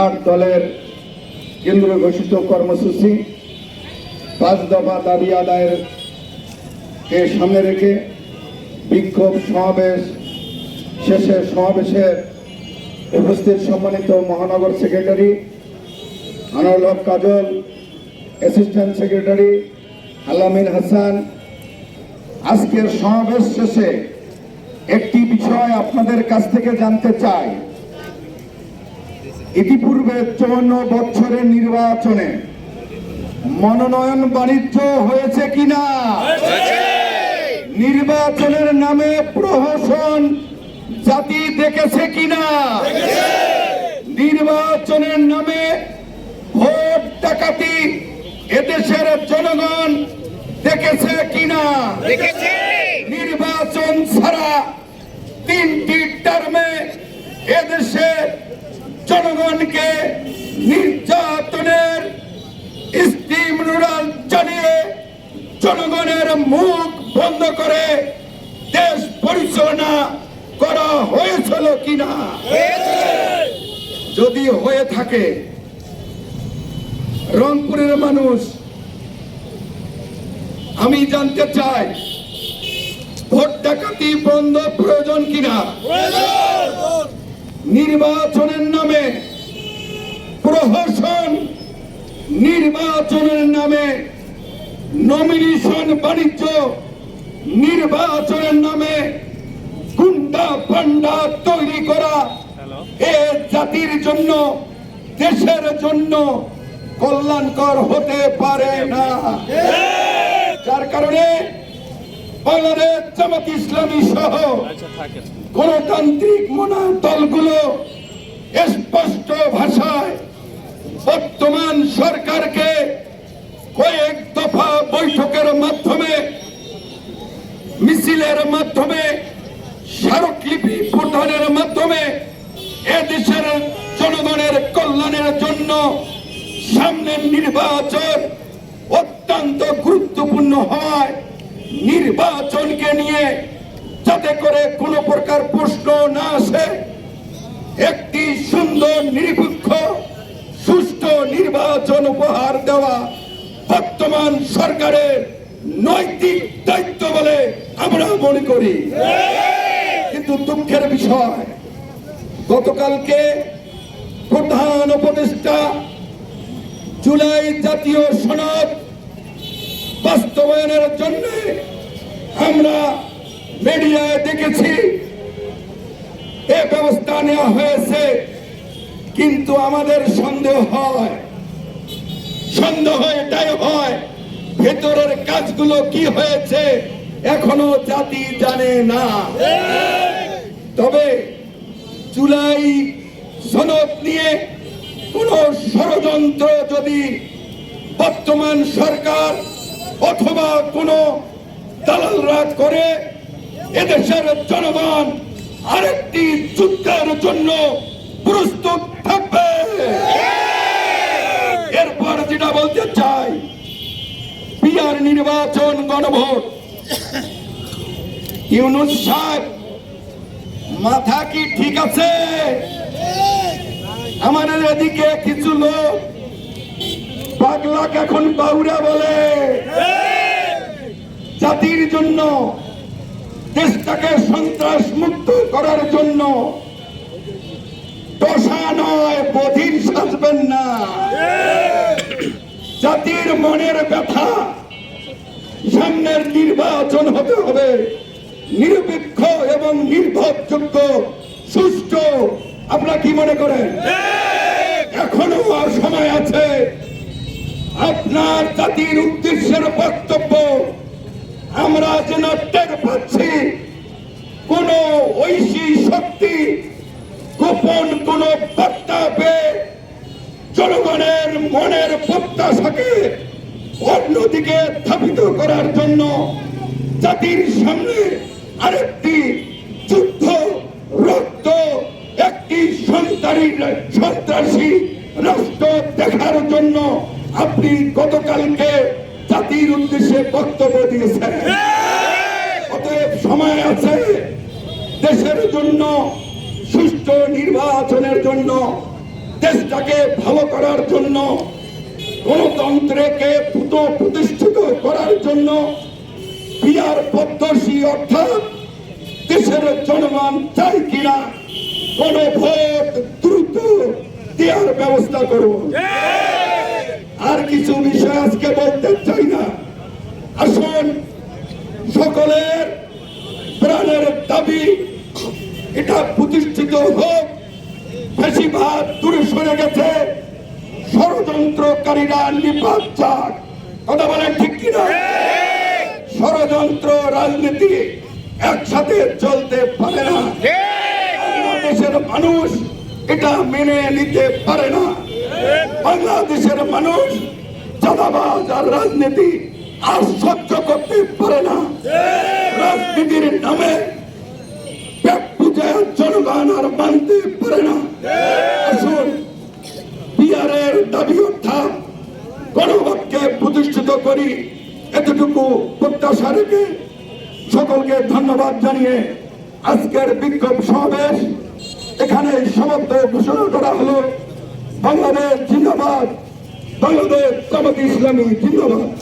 আট দলের কেন্দ্র ঘোষিত কর্মসূচি পাঁচ দফা দাবি আদায়ের কে সামনে রেখে বিক্ষোভ সমাবেশ, শেষে সমাবেশের উপস্থিত সম্মানিত মহানগর secretary Anwar Haque Kajal assistant secretary Alamin Hasan. আজকের সমাবেশ শেষে একটি বিষয় আপনাদের কাছ থেকে জানতে চাই। ইতিপূর্বে চৌন্ন বছরের নির্বাচনে মনোনয়ন বাণিজ্য হয়েছে কিনা? নির্বাচনের নামে প্রহসন জাতি দেখেছে কিনা? নির্বাচনের নামে ভোট ডাকাতি এদেশের জনগণ দেখেছে কিনা? নির্বাচন ছাড়া তিনটি টার্মে এদেশে জনগণকে নির্যাতনের স্টিম রুরাল চালিয়ে জনগণের মুখ বন্ধ করে দেশ পরিচালনা করা হয়েছিল কিনা? যদি হয়ে থাকে রংপুরের মানুষ আমি জানতে চাই ভোট ডাকাতি বন্ধ প্রয়োজন কিনা? নির্বাচনের নামে প্রহসন নির্বাচনের নামে নমিনেশন বাণিজ্য নির্বাচনের নামে গুন্ডা পান্ডা তৈরি করা এ জাতির জন্য দেশের জন্য কল্যাণকর হতে পারে না। যার কারণে বাংলাদেশ জামাত ইসলামী সহ গণতান্ত্রিক মনা দলগুলো স্পষ্ট ভাষায় বর্তমান সরকারকে কয়েক দফা বৈঠকের মাধ্যমে মিছিলের মাধ্যমে প্রদানের মাধ্যমে এদেশের জনগণের কল্যাণের জন্য সামনের নির্বাচন অত্যন্ত গুরুত্বপূর্ণ হয়। নির্বাচনকে নিয়ে যাতে করে কোনো প্রকার প্রশ্ন না আসে, একটি সুন্দর, নিরপেক্ষ, সুষ্ঠু নির্বাচন উপহার দেওয়া বর্তমান সরকারের নৈতিক দায়িত্ব বলে আমরা মনে করি। কিন্তু দুঃখের বিষয়। গতকালকে প্রধান উপদেষ্টা জুলাই জাতীয় সনদ বাস্তবায়নের জন্য আমরা মিডিয়ায় দেখেছি, এ ব্যবস্থা নেওয়া হয়েছে, কিন্তু আমাদের সন্দেহ হয়। সন্দেহ এটাই হয়, ভেতরের কাজগুলো কি হয়েছে, এখনও জাতি জানে না। তবে জুলাই সনদ নিয়ে কোন ষড়যন্ত্র যদি বর্তমান সরকার অথবা কোন দালাল রাজ করে, এদেশের জনগণ আরেকটি যুদ্ধের জন্য প্রস্তুত থাকবে। এরপর যেটা বলতে চাই বিয়ার নির্বাচন গণভোট। ইউনুস সাহেব মাথা কি ঠিক আছে? আমাদের এদিকে কিছু লোক পাগলাক এখন বাউরা বলে। জাতির জন্য, দেশটাকে সন্ত্রাস মুক্ত করার জন্য দশা নয়, বধির সাজবেন না। জাতির মনের ব্যথা সামনের নির্বাচন হতে হবে। নিরপেক্ষ এবং নির্ভরযোগ্য, সুষ্ঠু, আপনারা কি মনে করেন? এখনও সময় আছে। আপনার জাতির উদ্দেশ্যের বক্তব্য, আমরা যেন টের পাচ্ছি, কোন ঐশী শক্তি গোপন কোন বার্তা পেয়ে জনগণের মনের প্রত্যাশাকে অন্যদিকে স্থাপিত করার জন্য জাতির সামনে আরেকটি সন্ত্রাসী সন্ত্রাসী নির্বাচনের জন্য, দেশটাকে ভালো করার জন্য, গণতন্ত্রকে পুত প্রতিষ্ঠিত করার জন্য বিয়ার পদ্ধতি অর্থাৎ দেশের জনগণ চাই কিনা, কোন ভোট দ্রুত দেওয়ার ব্যবস্থা করব। আর কিছু বিষয় আজকে বলতে চাই না। আসুন, সকলের প্রাণের দাবি, এটা প্রতিষ্ঠিত হোক। বেশিরভাগ দূরে সরে গেছে। ষড়যন্ত্রকারীরা নিপাত যাক কথা বলেন ঠিক কিনা? ষড়যন্ত্র, রাজনীতি একসাথে চলতে পারে না। বাংলাদেশের মানুষ এটা মেনে নিতে পারে না। বাংলাদেশের মানুষ চাঁদাবাজ আর রাজনীতি আর সহ্য করতে পারে না। রাজনীতির নামে জনগণ আর মানতে পারে না। আসুন, বিহারের দাবি অর্থাৎ গণবাক্যে প্রতিষ্ঠিত করি। এতটুকু প্রত্যাশা রেখে সকলকে ধন্যবাদ জানিয়ে আজকের বিক্ষোভ সমাবেশ এখানে সমাপ্ত ঘোষণা করা হলো। বাংলাদেশ জিন্দাবাদ। বাংলাদেশ জামাত ইসলামী জিন্দাবাদ।